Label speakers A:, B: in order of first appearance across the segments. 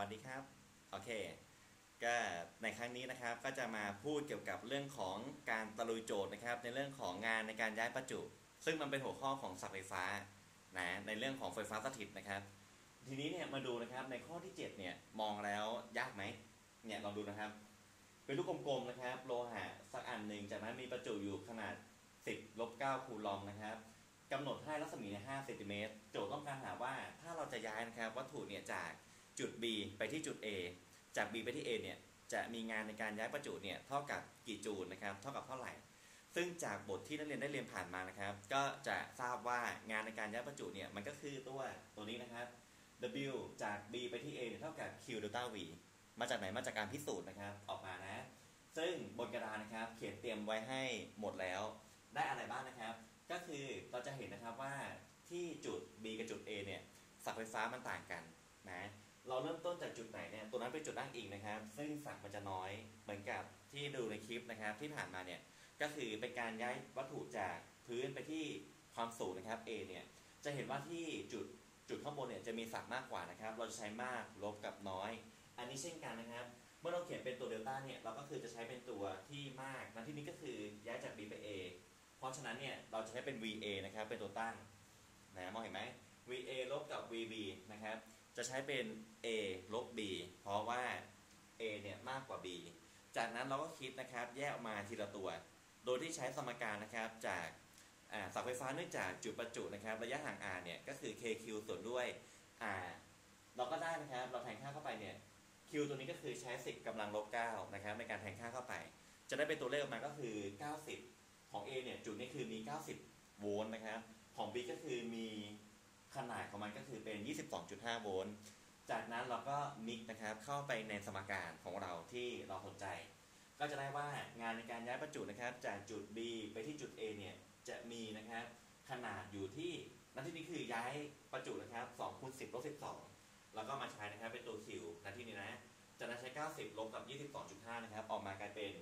A: วัสดีครับ โอเค ก็ในครั้งนี้นะครับก็จะมาพูดเกี่ยวกับเรื่องของการตะลุยโจทย์นะครับ ในเรื่องของงานในการย้ายประจุ ซึ่งมันเป็นหัวข้อของสับไฟฟ้านะในเรื่องของไฟฟ้าสถิตนะครับ ทีนี้เนี่ยมาดูนะครับในข้อที่ 7 เนี่ยมองแล้วยากไหมเนี่ยลองดูนะครับ เป็นลูกกลมๆนะครับ โลหะสักอันหนึ่งจากนั้นมีประจุอยู่ขนาด 10ลบ9คูลอมนะครับกำหนดให้รัศมีใน5เซนติเมตร โจทย์ต้องการหาว่าถ้าเราจะย้ายนะครับ วัตถุเนี่ยจาก จุด B ไปที่จุด A จาก B ไปที่ A เนี่ยจะมีงานในการย้ายประจุเนี่ยเท่ากับกี่จูลนะครับเท่ากับเท่าไหร่ ซึ่งจากบทที่นักเรียนได้เรียนผ่านมานะครับ ก็จะทราบว่างานในการย้ายประจุเนี่ยมันก็คือตัวตัวนี้นะครับ W จาก B ไปที่ A เนี่ยเท่ากับ Q เดลต้า V มาจากไหนมาจากการพิสูจน์นะครับออกมานะ ซึ่งบนกระดานนะครับ เขียนเตรียมไว้ให้หมดแล้ว ได้อะไรบ้างนะครับ ก็คือเราจะเห็นนะครับว่าที่จุด B กับจุด A เนี่ยสักไฟฟ้ามันต่างกันนะ เราเริ่มต้นจากจุดไหนเนี่ยตัวนั้นเป็นจุดอ้างอิงนะครับ ซึ่งสักมันจะน้อยเหมือนกับที่ดูในคลิปนะครับ ที่ผ่านมาเนี่ยก็คือเป็นการย้ายวัตถุจากพื้นไปที่ความสูงนะครับ A เนี่ยจะเห็นว่าที่จุดจุดข้างบนเนี่ยจะมีสักมากกว่านะครับ เราจะใช้มากลบกับน้อย อันนี้เช่นกันนะครับ เมื่อเราเขียนเป็นตัวเดลต้าเนี่ยเราก็คือจะใช้เป็นตัวที่มากในที่นี้ก็คือย้ายจาก B ไป A เพราะฉะนั้นเนี่ยเราจะใช้เป็น VA นะครับเป็นตัวตั้งนะมองเห็นไหม VA ลบกับ VB นะครับ จะใช้เป็น A ลบ B เพราะว่า A เนี่ยมากกว่า B จากนั้นเราก็คิดนะครับแยกออกมาทีละตัว โดยที่ใช้สมการนะครับจากเสาไฟฟ้าเนื่องจากจุดประจุนะครับ ระยะห่าง r เนี่ยก็คือ kq ส่วนด้วย r เราก็ได้นะครับเราแทนค่าเข้าไปเนี่ย q ตัวนี้ก็คือใช้ 10กำลังลบ9นะครับในการแทนค่าเข้าไป จะได้เป็นตัวเลขออกมาก็คือ 90 ของ A เนี่ยจุดนี้คือมี 90 โวลต์นะครับของ B ก็คือมี ขนาดของมันก็คือเป็น 22.5 โวลต์ จากนั้นเราก็มิกนะครับเข้าไปในสมการของเราที่เราสนใจ ก็จะได้ว่างานในการย้ายประจุนะครับ จากจุด B ไปที่จุด A เนี่ยจะมีนะครับขนาดอยู่ที่นั่นที่นี้คือย้ายประจุนะครับ2คูณ10ลบ12 แล้วก็มาใช้นะครับเป็นตัว Q นาที่นี้นะจากนั้นใช้ 90 ลบกับ 22.5 นะครับ ออกมากลายเป็น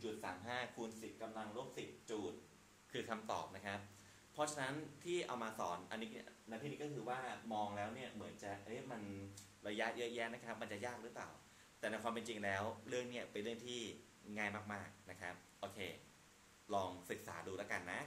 A: 1.35 คูณ 10กำลังลบ 10 จูล คือคำตอบนะครับ เพราะฉะนั้นที่เอามาสอนอันนี้ในที่นี้ก็คือว่ามองแล้วเนี่ยเหมือนจะเอ๊ะมันระยะเยอะแยะนะครับ มันจะยากหรือเปล่า แต่ในความเป็นจริงแล้ว เรื่องเนี่ยเป็นเรื่องที่ง่ายมากๆนะครับ โอเค ลองศึกษาดูแล้วกันนะ